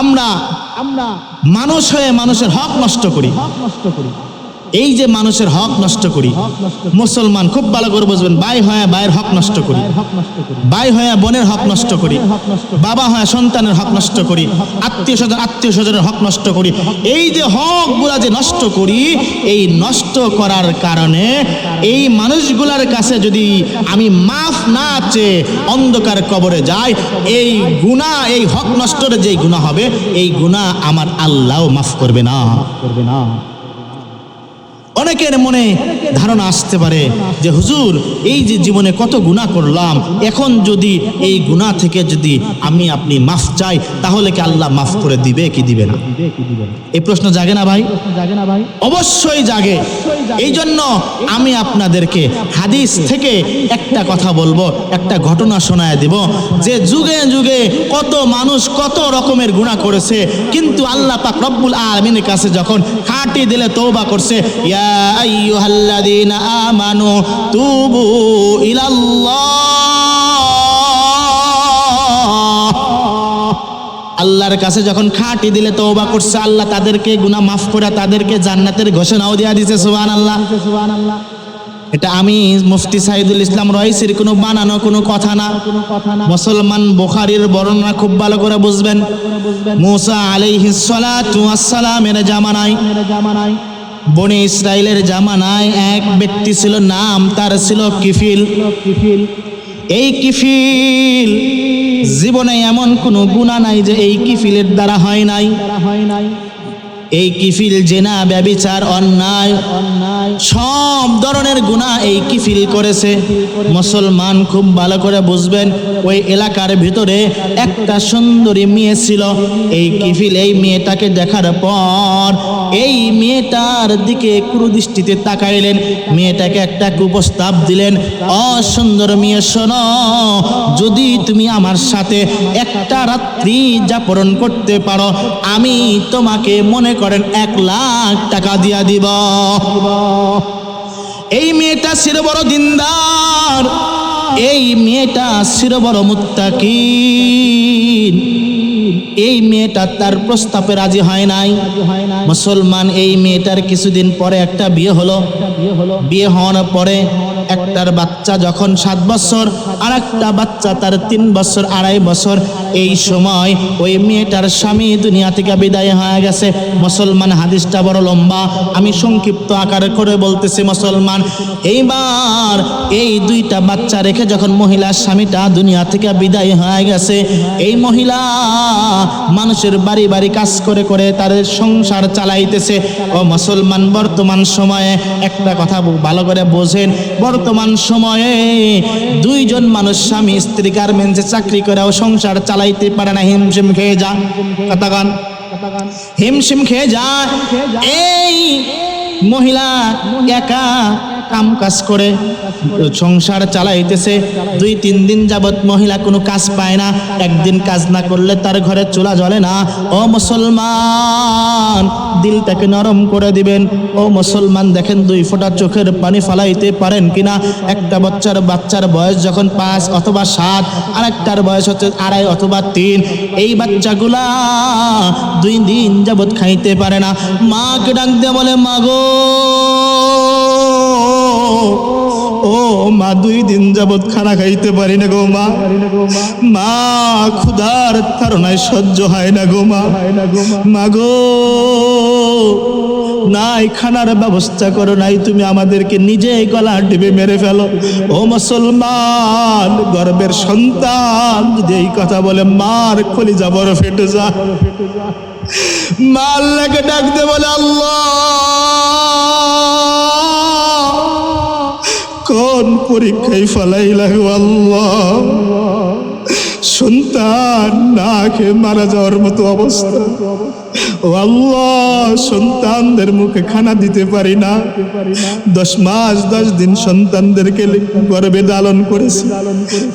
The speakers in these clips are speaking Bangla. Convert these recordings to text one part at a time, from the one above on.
আমরা আমরা মানুষ হয়ে মানুষের হক নষ্ট করি। হক নষ্ট করি। এই যে মানুষের হক নষ্ট করি, মুসলমান খুব ভালো করে বুঝবেন, ভাই হয়ে ভাইয়ের হক নষ্ট করি, ভাই হয়ে বোনের হক নষ্ট করি হক নষ্ট করি বাবা হয় সন্তানের হক নষ্ট করি, আত্মীয় স্বজন, আত্মীয় স্বজনের হক নষ্ট করি, এই যে হকগুলা যে নষ্ট করি, এই নষ্ট করার কারণে এই মানুষগুলার কাছে যদি আমি মাফ না চেয়ে অন্ধকার কবরে যাই, এই গুণা এই হক নষ্টর যে গুণা হবে, এই গুণা আমার আল্লাহ মাফ করবে না করবে না। অনেকের মনে ধারণা আসতে পারে যে, হুজুর, এই যে জীবনে কত গুণা করলাম, এখন যদি এই গুণা থেকে যদি আমি, আপনি মাফ চাই, তাহলে কি আল্লাহ মাফ করে দিবে কি দিবে না? এই প্রশ্ন জাগে না ভাই? অবশ্যই জাগে। এই জন্য আমি আপনাদেরকে হাদিস থেকে একটা কথা বলব, একটা ঘটনা শোনায় দিব। যে যুগে যুগে কত মানুষ কত রকমের গুণা করেছে, কিন্তু আল্লাহ পাক রব্বুল আলমিনের কাছে যখন খাটি দিলে তৌবা করছে, ইয়া আইয়ুহাল্লাযীনা আমানু তুবু ইলাল্লাহ। আল্লাহর কাছে যখন খাঁটি দিলে তওবা করছে, আল্লাহ তাদেরকে গুনাহ মাফ করে তাদেরকে জান্নাতের ঘোষণাও দিয়া দিছে, সুবহানাল্লাহ। সুবহানাল্লাহ এটা আমি মুফতি সাইদুল ইসলাম রয়েছের কোনো বানানো কোনো কথা না। মুসলমান বুখারীর বর্ণনা খুব ভালো করে বুঝবেন। মুসা আলাইহিস সালাতু ওয়াসসালামের জামানায় মেরে জামানায় বনি ইসরায়েলের জামানায় এক ব্যক্তি ছিল নাম, তার ছিল কিফিল। কিফিল এই কিফিল জীবনে এমন কোনো গুণা নাই যে এই কিফিলের দ্বারা হয় নাই। হয় নাই এই কিফিল জেনা, ব্যবিচার অন্যায় অন্যায়। সব ধরনের গুণা এই কিফিল করেছে। মুসলমান খুব ভালো করে বুঝবেন, ওই এলাকার ভিতরে একটা সুন্দরী মেয়ে ছিল। এই কিফিল এই মেয়েটাকে দেখার পর এই মেয়েটার দিকে কুরুদৃষ্টিতে তাকাইলেন। মেয়েটাকে একটা কুপ্রস্তাব দিলেন অসুন্দর মেয়ে, শোনো, যদি তুমি আমার সাথে একটা রাত্রি যাপন করতে পারো, আমি তোমাকে মনে করেন এক লাখ টাকা দিয়া দিব। এই মেয়েটা শির বড় দিনদার, এই মেয়েটা শির বড় মুত্তাকি এই মেয়েটা তার প্রস্তাবে রাজি হয় নাই। মুসলমান এই মেয়েটার কিছুদিন পরে একটা বিয়ে হলো। বিয়ে হলো বিয়ে হওয়ার পরে একটার বাচ্চা যখন সাত বছর আর একটা বাচ্চা তার তিন বছর, আড়াই বছর। এই সময় ওই মেয়েটার স্বামী দুনিয়া থেকে বিদায় হয়ে গেছে। মুসলমান হাদিসটা বড় লম্বা। আমি সংক্ষিপ্ত আকার করে বলতেছি, মুসলমান। এইবার এই দুইটা বাচ্চা রেখে যখন মহিলার স্বামীটা দুনিয়া থেকে বিদায় হয়ে গেছে, এই মহিলা মানুষের বাড়ি বাড়ি কাজ করে করে তাদের সংসার চালাইতেছে। ও মুসলমান, বর্তমান সময়ে একটা কথা ভালো করে বোঝেন। বর্তমান সময়ে দুইজন মানুষ স্বামী স্ত্রী গার্মেন্টসে চাকরি করেও সংসার চালাইতে পারে না, হিমশিম খেয়ে যা। কথা গান কথাগান হিমশিম খেয়ে যা। এই মহিলা একা কাম কাজ করে, সংসার চালাইতেছে। দুই, তিন দিন যাবৎ মহিলা কোনো কাজ পায় না। একদিন কাজ না করলে তার ঘরে চুলা জ্বলে না। ও মুসলমান, দিলটাকে নরম করে দিবেন। ও মুসলমান, দেখেন দুই ফোঁটা চোখের পানি ফালাইতে পারেন কিনা? একটা বাচ্চার বাচ্চার বয়স যখন পাঁচ অথবা সাত আর একটার বয়স হচ্ছে আড়াই অথবা তিন। এই বাচ্চাগুলা দুই দিন যাবৎ খাইতে পারে না। মাকে ডাক দিয়ে বলে মাগো মা, দুই দিন যাবৎ খানা খাইতে পারি না গো মা। মা, ক্ষুধার তারনায় সহ্য হয় না গো মা। মা গো, নাই খানার ব্যবস্থা করো, নাই তুমি আমাদেরকে নিজেই গলা টিপে মেরে ফেলো। ও মুসলমান, গর্বের সন্তান, যদি এই কথা বলে মার খলি যাবর ফেটে যা মা আল্লাহকে ডাকতে বলে আল্লাহ। পরীক্ষায় ফলাইলা আল্লাহ। সন্তান না খেয়ে মারা যাওয়ার মতো অবস্থা। ও আল্লাহ, সন্তানদের মুখে খানা দিতে পারি না। দশ মাস, দশ দিন সন্তানদেরকে গর্বে লালন করেছি।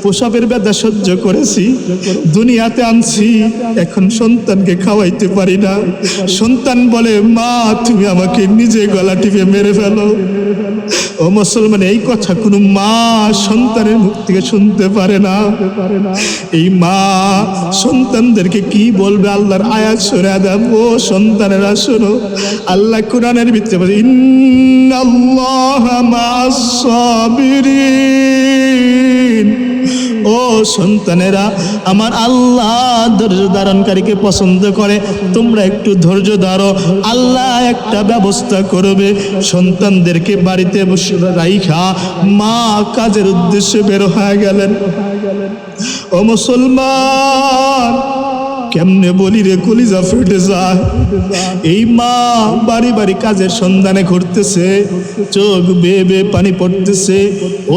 প্রসবের ব্যথা সহ্য করেছি। দুনিয়াতে আনছি, এখন সন্তানকে খাওয়াইতে পারি না। সন্তান বলে, মা, তুমি আমাকে নিজে গলা টিপে মেরে ফেলো। ও মুসলমান, এই কথা কোনো মা সন্তানের মুখ থেকে শুনতে পারে না। এই মা সন্তানদেরকে কি বলবে? আল্লাহর আয়াত সরে দেব ও সন্তানেরা, শোনো, আল্লাহ কোরআনের ভিতরে বলে, ইন্নাল্লাহ মা'আস সাবিরিন সন্তানেরা আমার আল্লাহ ধৈর্য ধারণকারীকে পছন্দ করে, তোমরা একটু ধৈর্য ধরো। আল্লাহ একটা ব্যবস্থা করবে, সন্তানদেরকে বাড়িতে বসে রাইখা। মা কাজের উদ্দেশ্যে বের হয়ে গেলেন। ও মুসলমান কেমনে বলি রে, কলিজা ফেটে যায়। এই মা বাড়ি বাড়ি কাজের সন্ধানে ঘুরতেছে, চোখ বেয়ে বেয়ে পানি পড়তেছে।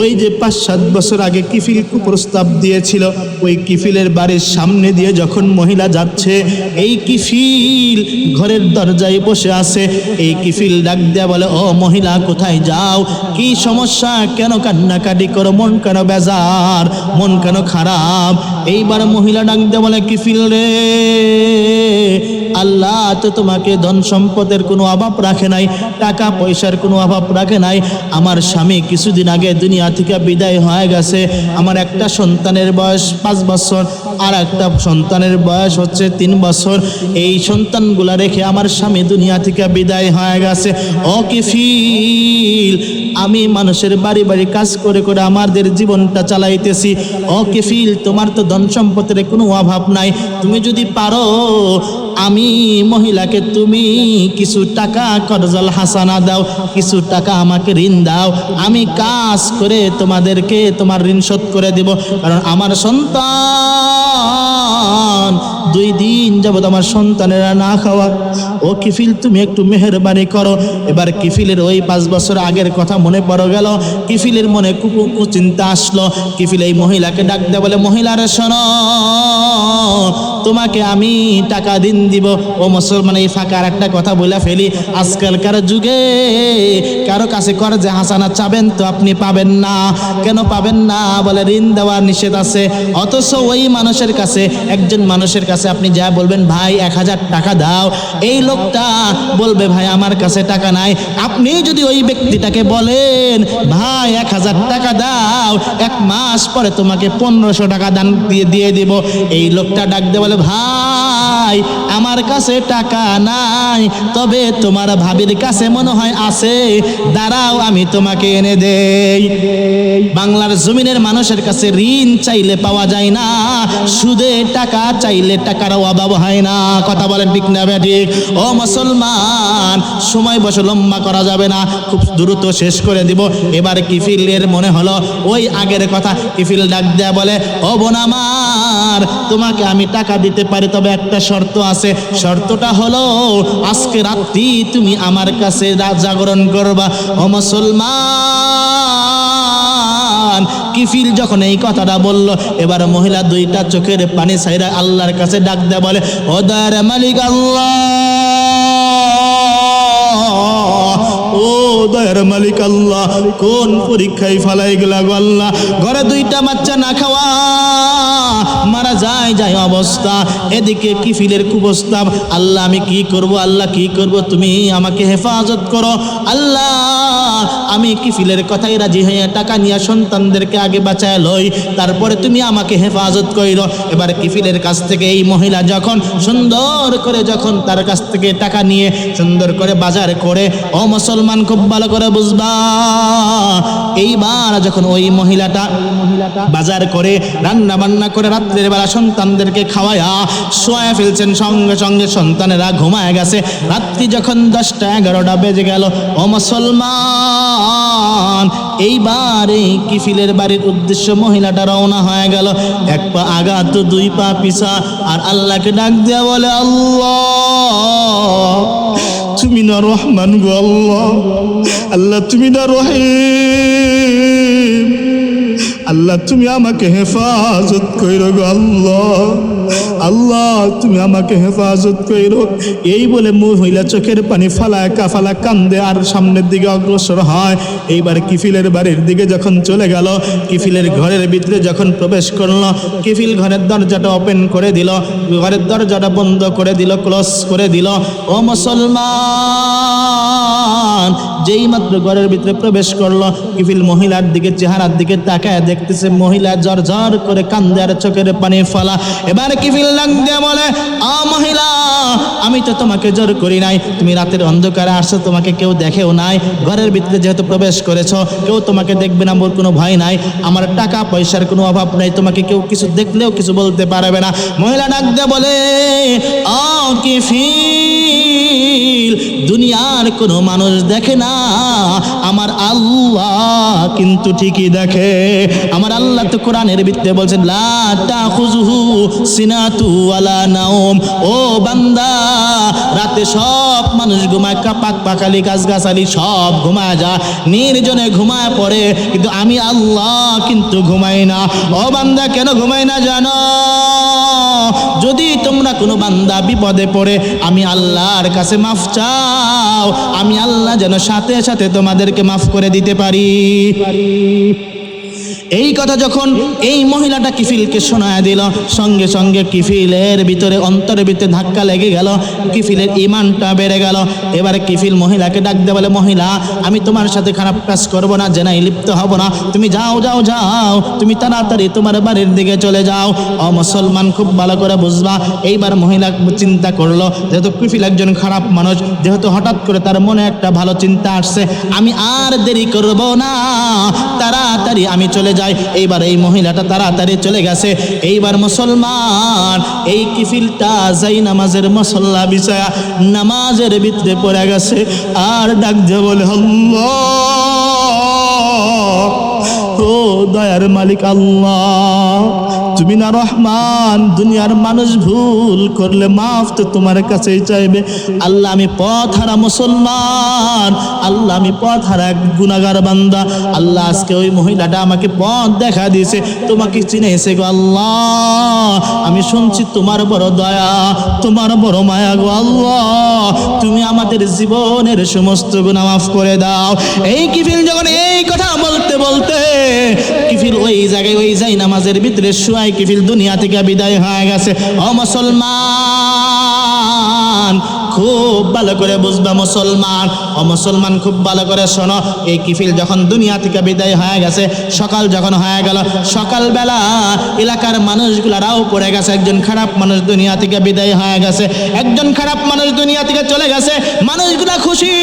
ওই যে পাঁচ সাত বছর আগে কিফিল প্রস্তাব দিয়েছিল, ওই কিফিলের বাড়ির সামনে দিয়ে যখন মহিলা যাচ্ছে, এই কিফিল ঘরের দরজায় বসে আছে। এই কিফিল ডাক দেয়া বলে, ও মহিলা, কোথায় যাও? কি সমস্যা? কেন কান্নাকাটি করো? মন কেন বেজার? মন কেন খারাপ? এইবার মহিলা ডাক দেয়া বলে, কিফিল রে আল্লাহ তো তোমাকে ধন সম্পদের কোনো অভাব রাখে নাই, টাকা পয়সার কোনো অভাব রাখে নাই। আমার স্বামী কিছুদিন আগে দুনিয়া থেকে বিদায় হয়ে গেছে। আমার একটা সন্তানের বয়স পাঁচ বছর, আর একটা সন্তানের বয়স হচ্ছে তিন বছর। এই সন্তানগুলা রেখে আমার স্বামী দুনিয়া থেকে বিদায় হয়ে গেছে। ও কিফিল? আমি মানুষের বাড়ি বাড়ি কাজ করে করে আমাদের জীবনটা চালাইতেছি। ও কিফিল, তোমার তো ধন সম্পদের কোনো অভাব নাই। তুমি যদি পারো, আমি মহিলাকে তুমি কিছু টাকা করজল হাসানা দাও, কিছু টাকা আমাকে ঋণ দাও। আমি কাজ করে তোমাদেরকে তোমার ঋণ শোধ করে দেব। কারণ আমার সন্তান, দুই দিন যাবত আমার সন্তানেরা না খাওয়া। ও কিফিল, তুমি একটু মেহরবানি করো। এবার কিফিলের ওই পাঁচ বছর আগের কথা মনে পড়ে গেল। কিফিলের মনে কুকু চিন্তা আসলো। কিফিল এই মহিলাকে ডাক বলে, মহিলারা শোনো, তোমাকে আমি টাকা দিন দিব। ও মুসলমান, এই ফাঁকা আর একটা কথা বলে ফেলি। আজকালকার যুগে কারও কাছে করে যে হাসানা চাবেন তো আপনি পাবেন না। কেন পাবেন না? বলে ঋণ দেওয়ার নিষেধ আছে। অথচ ওই মানুষের কাছে, একজন মানুষের কাছে আপনি যা বলবেন, ভাই, এক হাজার টাকা দাও। এই লোকটা বলবে, ভাই, আমার কাছে টাকা নাই। আপনি যদি ওই ব্যক্তিটাকে বলেন, ভাই, এক হাজার টাকা দাও, এক মাস পরে তোমাকে পনেরোশো টাকা দান দিয়ে দিয়ে দিব। এই লোকটা ডাক দে বলে, ভাই, আমার কাছে টাকা নাই, তবে তোমার ভাবির কাছে মনে হয় আছে। দাঁড়াও, আমি তোমাকে এনে দেই। বাংলার জমিনের মানুষের কাছে ঋণ চাইলে পাওয়া যায় না সুদে টাকা চাইলে টাকার অভাব হয় না। কথা বলেন ঠিক না ঠিক? ও মুসলমান, সময় বসে লম্বা করা যাবে না, খুব দ্রুত শেষ করে দিব। এবার কিফিলের মনে হলো, ওই আগের কথা, কিফিল ডাক দেয়া বলে, ও বোন আমার, তোমাকে আমি টাকা দিতে পারি, তবে একটা শর্ত আছে। শর্তটা হলো, আজকে রাত্রি তুমি আমার কাছে জাগরণ করবা। ও মুসলমান, কিফিল যখন এই কথাটা বলল, এবার মহিলা দুইটা চোখের পানি সাইরা আল্লাহর কাছে ডাক দেয়া বলে, ও দয়ার মালিক আল্লাহ দয়ার মালিক আল্লাহ। কোন পরীক্ষায় ফালাই গেলা আল্লাহ? ঘরে দুইটা বাচ্চা না খাওয়া। মারা যায় যায় অবস্থা। এদিকে কিফিলের কুপ্রস্তাব, আল্লাহ, আমি কি করব? আল্লাহ, কি করব? তুমি আমাকে হেফাজত করো। আল্লাহ, আমি কিফিলের কথাই রাজি হইয়া টাকা নিয়ে সন্তানদেরকে আগে বাঁচায় লই, তারপরে তুমি আমাকে হেফাজত কইর। এবার কিফিলের কাছ থেকে এই মহিলা যখন সুন্দর করে যখন তার কাছ থেকে টাকা নিয়ে, সুন্দর করে বাজার করে, ও মুসলমান খুব ভালো করে বুঝবা। এইবার যখন ওই মহিলাটা বাজার করে রান্না বান্না করে রাত্রের বেলা সন্তানদেরকে খাওয়ায়া শোয়া ফেলছেন, সঙ্গে সঙ্গে সন্তানেরা ঘুমায় গেছে। রাত্রি যখন দশটা, এগারোটা বেজে গেল, ও মুসলমান, এইবার এই কিফিলের বাড়ির উদ্দেশ্য মহিলাটা রওনা হয়ে গেল। এক পা আগা তো দুই পা পিছা, আর আল্লাহকে ডাক দেওয়া বলে, আল্লাহ তুমি না রহমান গো আল্লাহ। আল্লাহ তুমি না রহিম। আল্লাহ, তুমি আমাকে হেফাজত কইরো গো আল্লাহ। আল্লাহ, তুমি আমাকে হেফাজত কইরো। এই বলে মহিলা চোখের পানি ফালায় কাফালা কান্দে আর সামনের দিকে অগ্রসর হয়। এইবার কিফিলের বাড়ির দিকে যখন চলে গেল, কিফিলের ঘরের ভিতরে যখন প্রবেশ করল, কিফিল ঘরের দরজাটা ওপেন করে দিল, ঘরের দরজাটা বন্ধ করে দিল, ক্লোজ করে দিল। ও মুসলমান যেই মাত্র ঘরের ভিতরে প্রবেশ করল, কিফিল মহিলার দিকে, চেহারার দিকে তাকায় দেখতেছে মহিলা জ্বর জ্বর করে কান্দে আর চোখের পানি ফলা। এবার কিফিল ডাক দিয়ে বলে, আ মহিলা, আমি তো তোমাকে জোর করি নাই। তুমি রাতের অন্ধকারে আসছো, তোমাকে কেউ দেখেও নাই। ঘরের ভিতরে যেহেতু প্রবেশ করেছ, কেউ তোমাকে দেখবে না মোর কোনো ভয় নাই। আমার টাকা পয়সার কোনো অভাব নাই, তোমাকে কেউ কিছু দেখলেও কিছু বলতে পারবে না। মহিলা ডাক দিয়ে বলে, আ কিফিল দুনিয়ার কোনো মানুষ দেখে না। আমার আল্লাহ কিন্তু ঠিকই দেখে। আমার আল্লাহ তো কোরআনের ভিত্তিতে বলছেন, লা তাখুযুহু সিনাতু ওয়ালা নাওম। ও বান্দা, রাতে সব মানুষ ঘুমায় কাপাক পাকালি গাছগাছালি সব ঘুমায় যা নির্জনে ঘুমায় পড়ে, কিন্তু আমি আল্লাহ কিন্তু ঘুমাই না। ও বান্দা, কেন ঘুমাই না জানো? যদি তোমরা কোনো বান্দা বিপদে পড়ে, আমি আল্লাহর কাছে মাফ চাও। আমি আল্লাহ যেন সাথে সাথে তোমাদেরকে মাফ করে দিতে পারি। এই কথা যখন এই মহিলাটা কিফিলকে শোনায় দিল, সঙ্গে সঙ্গে কিফিলের ভিতরে অন্তরের ভিতরে ধাক্কা লেগে গেল, কিফিলের ইমানটা বেড়ে গেল। এবারে কিফিল মহিলাকে ডাক দে বলে, মহিলা, আমি তোমার সাথে খারাপ কাজ করব না জেনাই লিপ্ত হব না। তুমি যাও যাও যাও, তুমি তাড়াতাড়ি তোমার বাড়ির দিকে চলে যাও। ও মুসলমান, খুব ভালো করে বুঝবা। এইবার মহিলা চিন্তা করল, যেহেতু কিফিল একজন খারাপ মানুষ, যেহেতু হঠাৎ করে তার মনে একটা ভালো চিন্তা আসছে, আমি আর দেরি করব না। তাড়াতাড়ি আমি চলে যাই এইবার এই মহিলাটা তাড়াতাড়ি চলে গেছে। এইবার মুসলমান, এই কিফিলটা যাই নামাজের মশল্লা বিষয়া নামাজের ভিতরে পড়ে গেছে। আর ডাক দিয়ে বলে ও দয়ার মালিক, আল্লাহ তুমি না রহমান, দুনিয়ার মানুষ ভুল করলে মাফ তো তোমার কাছেই চাইবে। আল্লাহ আমি পথ হারা মুসলমান, আল্লাহ আমি পথ হারা গুনাগার বান্দা। আল্লাহ আজকে ওই মহিলাটা আমাকে পথ দেখা দিয়েছে, তোমাকে চিনেছে গো আল্লাহ, আমি শুনছি তোমার বড় দয়া, তোমার বড় মায়া গো আল্লাহ। তুমি আমাদের জীবনের সমস্ত গুণা মাফ করে দাও। এই কিফিল যখন এই কথা বলতে, কিফিল ওই জায়গায় ওই যাই নামাজের ভিতরে শুয়াই, কিফিল দুনিয়া থেকে বিদায় হয়ে গেছে। অ মুসলমান খুব ভালো করে বুঝবা মুসলমান। ও মুসলমান খুব ভালো করে শোনো, এই কিফিল যখন দুনিয়া থেকে বিদায় হয়ে গেছে, সকাল যখন হয়ে গেল, সকালবেলা এলাকার মানুষগুলারাও পড়ে গেছে, একজন খারাপ মানুষ দুনিয়া থেকে বিদায় হয়ে গেছে, একজন খারাপ মানুষ দুনিয়া থেকে চলে গেছে, মানুষগুলা খুশি।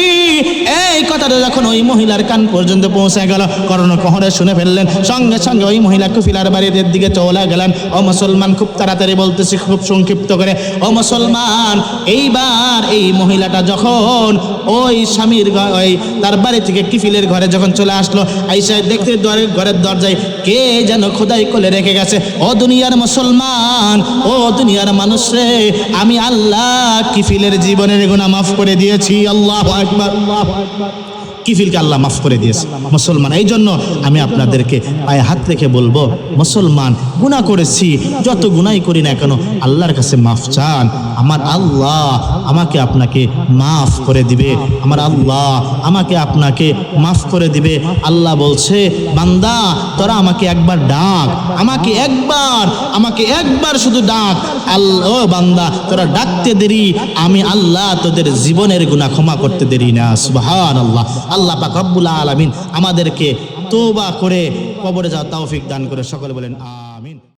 এই কথাটা যখন ওই মহিলার কান পর্যন্ত পৌঁছে গেল, করোনা কহরে শুনে ফেললেন, সঙ্গে সঙ্গে ওই মহিলা কুফিলার বাড়ির দিকে চলে গেলেন। ও মুসলমান খুব তাড়াতাড়ি বলতেছি, খুব সংক্ষিপ্ত করে, ও মুসলমান, এইবার এই মহিলাটা যখন ওই স্বামীর ওই তার বাড়ি থেকে কিফিলের ঘরে যখন চলে আসলো, আইসা দেখতে দরে- ঘরের দরজায় কে যেন খোদাই করে রেখে গেছে, ও দুনিয়ার মুসলমান, ও দুনিয়ার মানুষ রে, আমি আল্লাহ কিফিলের জীবনের গুণা মাফ করে দিয়েছি, আল্লাহ আল্লাহ কিফিলকে আল্লাহ মাফ করে দিয়েছে। মুসলমান এই জন্য আমি আপনাদেরকে পায়ে হাত রেখে বলব, মুসলমান গুণা করেছি, যত গুণাই করি না কেন, আল্লাহর কাছে মাফ চান। আমার আল্লাহ আমাকে আপনাকে মাফ করে দিবে। আমার আল্লাহ আমাকে আপনাকে মাফ করে দিবে। আল্লাহ বলছে, বান্দা, তোরা আমাকে একবার ডাক। আমাকে একবার আমাকে একবার শুধু ডাক। আল্লাহ বান্দা, তোরা ডাকতে দেরি। আমি আল্লাহ তোদের জীবনের গুণা ক্ষমা করতে দেরি না। সুবহান আল্লাহ আল্লাহ পাক রব্বুল আলামিন আমাদেরকে তোবা করে কবরে যাওয়া তৌফিক দান করে সকলে বলেন, আ